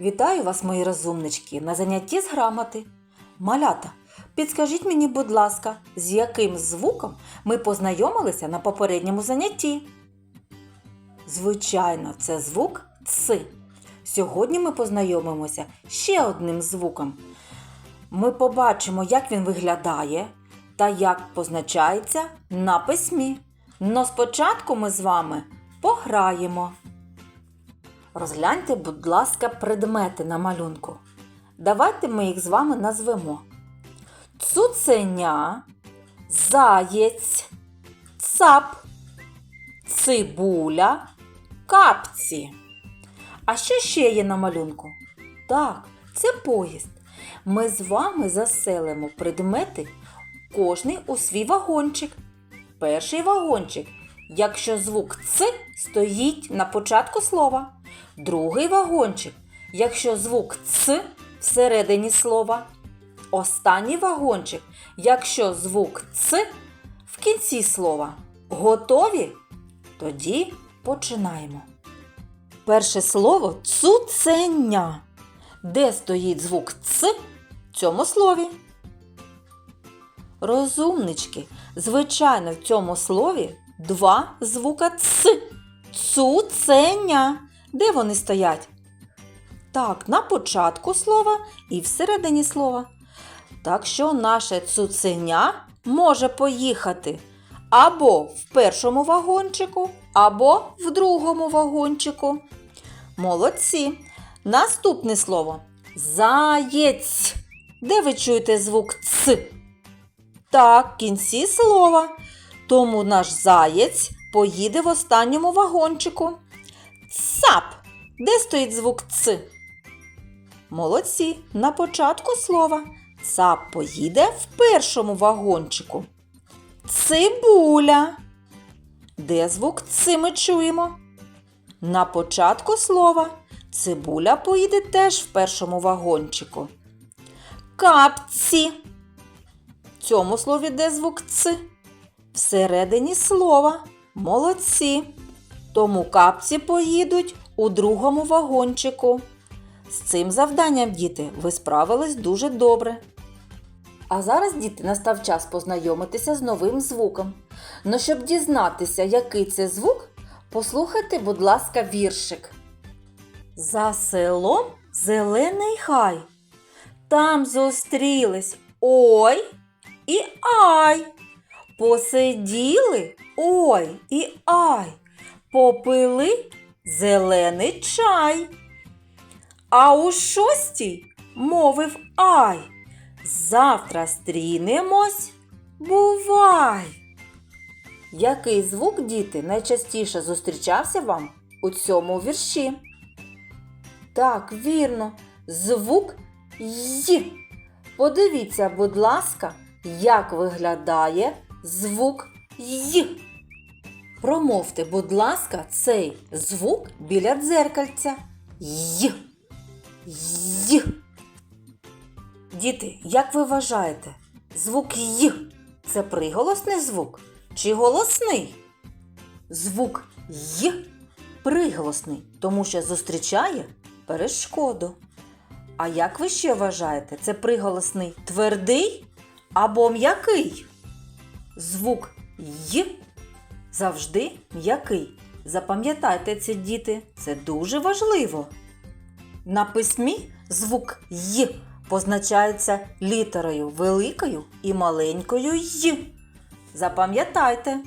Вітаю вас, мої розумнички, на занятті з грамоти. Малята, підскажіть мені, будь ласка, з яким звуком ми познайомилися на попередньому занятті? Звичайно, це звук Ц. Сьогодні ми познайомимося ще одним звуком. Ми побачимо, як він виглядає та як позначається на письмі. Но спочатку ми з вами пограємо. Розгляньте, будь ласка, предмети на малюнку. Давайте ми їх з вами назвемо: цуценя, заєць, цап, цибуля, капці. А що ще є на малюнку? Так, це поїзд. Ми з вами заселимо предмети кожний у свій вагончик. Перший вагончик, якщо звук Ц стоїть на початку слова. Другий вагончик, якщо звук Ц всередині слова. Останній вагончик, якщо звук Ц в кінці слова. Готові? Тоді починаємо. Перше слово цуценя. Де стоїть звук Ц в цьому слові? Розумнички, звичайно, в цьому слові два звука Ц. Цуценя. Де вони стоять? Так, на початку слова і всередині слова. Так що наше цуценя може поїхати або в першому вагончику, або в другому вагончику. Молодці. Наступне слово заєць. Де ви чуєте звук Ц? Так, кінці слова. Тому наш заєць поїде в останньому вагончику. Цап. Де стоїть звук Ц? Молодці. На початку слова. Цап поїде в першому вагончику. Цибуля. Де звук Ц ми чуємо? На початку слова. Цибуля поїде теж в першому вагончику. Капці. В цьому слові де звук Ц? Всередині слова. Молодці. Тому капці поїдуть у другому вагончику. З цим завданням, діти, ви справились дуже добре. А зараз, діти, настав час познайомитися з новим звуком. Ну, щоб дізнатися, який це звук, послухайте, будь ласка, віршик. За селом зелений хай. Там зустрілись ой і ай. Посиділи ой і ай. Попили зелений чай. А у шостій мовив ай. Завтра стрінемось, бувай. Який звук, діти, найчастіше зустрічався вам у цьому вірші? Так, вірно, звук Й. Подивіться, будь ласка, як виглядає звук Й. Промовте, будь ласка, цей звук біля дзеркальця. Й. Й. Діти, як ви вважаєте, звук Й це приголосний звук чи голосний? Звук Й приголосний, тому що зустрічає перешкоду. А як ви ще вважаєте, це приголосний твердий або м'який? Звук Й завжди м'який. Запам'ятайте це, діти, це дуже важливо. На письмі звук Й позначається літерою великою і маленькою Й. Запам'ятайте.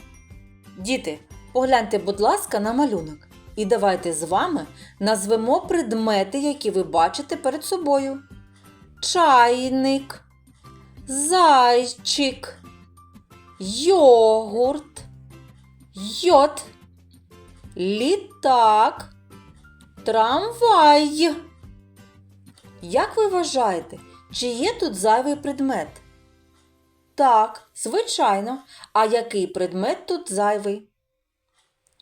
Діти, погляньте, будь ласка, на малюнок. І давайте з вами назвемо предмети, які ви бачите перед собою. Чайник, зайчик, йогурт, йод, літак, трамвай. Як ви вважаєте, чи є тут зайвий предмет? Так, звичайно. А який предмет тут зайвий?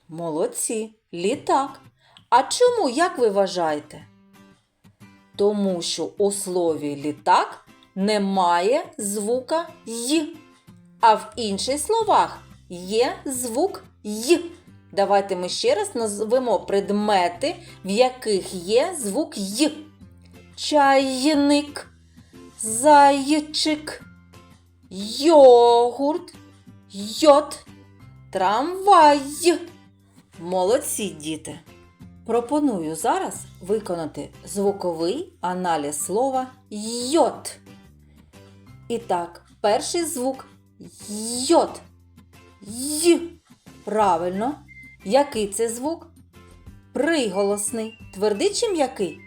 Молодці, літак. А чому, як ви вважаєте? Тому що у слові літак немає звука й, а в інших словах є звук й. Давайте ми ще раз назвемо предмети, в яких є звук й. чайник, зайчик, йогурт, йод, трамвай. Молодці, діти! Пропоную зараз виконати звуковий аналіз слова йод. І так, перший звук йод. Й. Правильно. Який це звук? Приголосний. Твердий чи м'який?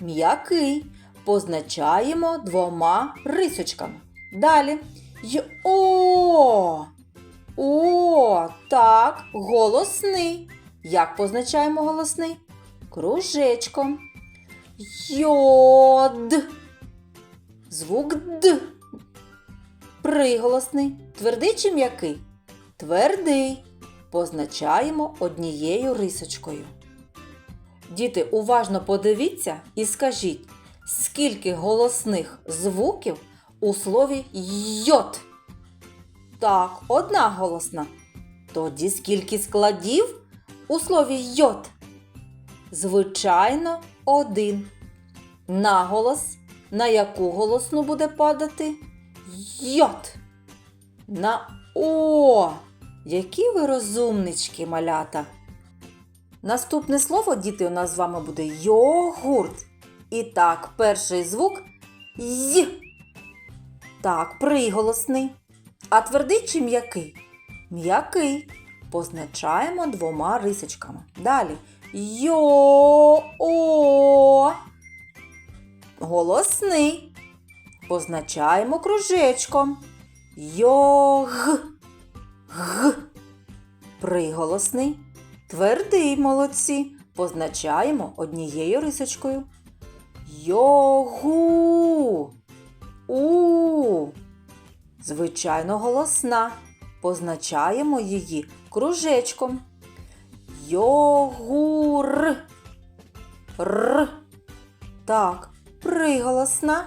М'який. Позначаємо двома рисочками. Далі. Й о. О, так, голосний. Як позначаємо голосний? Кружечком. Йод. Звук Д. Приголосний. Твердий чи м'який? Твердий. Позначаємо однією рисочкою. Діти, уважно подивіться і скажіть, скільки голосних звуків у слові йод. Так, одна голосна. Тоді скільки складів у слові йод? Звичайно, один. Наголос, на яку голосну буде падати? Йод. На О. Які ви розумнички, малята. Наступне слово, діти, у нас з вами буде йогурт. І так, перший звук Й. Так, приголосний. А твердий чи м'який? М'який. Позначаємо двома рисочками. Далі. Йо-о. Голосний. Позначаємо кружечком. Йог. Г. Приголосний. Твердий молодці. Позначаємо однією рисочкою. Йогу. У. Звичайно, голосна. Позначаємо її кружечком. Йогур. Р. Так, приголосна.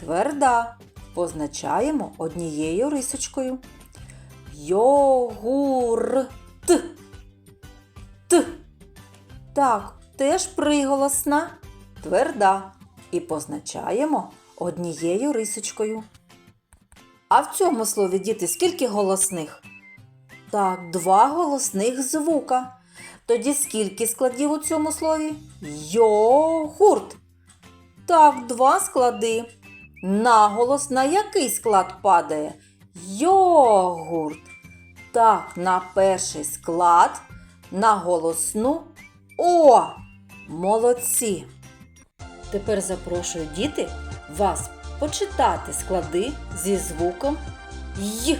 Тверда. Позначаємо однією рисочкою. Йогурт. Т. Так, теж приголосна, тверда. І позначаємо однією рисочкою. А в цьому слові, діти, скільки голосних? Так, два голосних звука. Тоді скільки складів у цьому слові? Йогурт. Так, два склади. Наголос на який склад падає? Йогурт. Так, на перший склад на голосну О. Молодці. Тепер запрошую діти вас почитати склади зі звуком Й.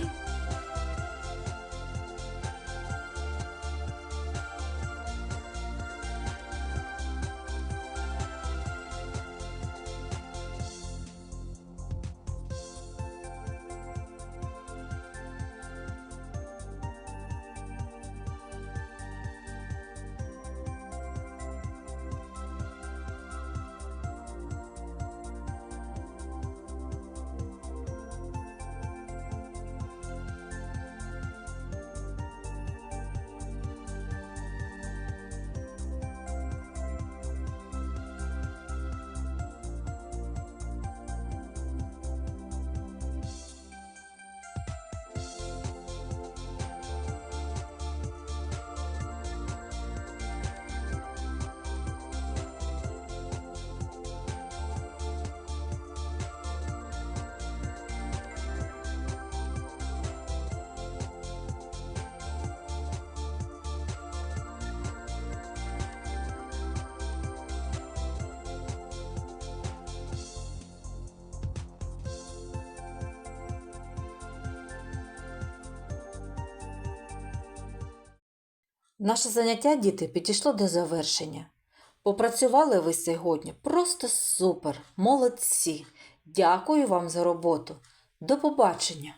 Наше заняття, діти, підійшло до завершення. Попрацювали ви сьогодні просто супер, молодці. Дякую вам за роботу. До побачення!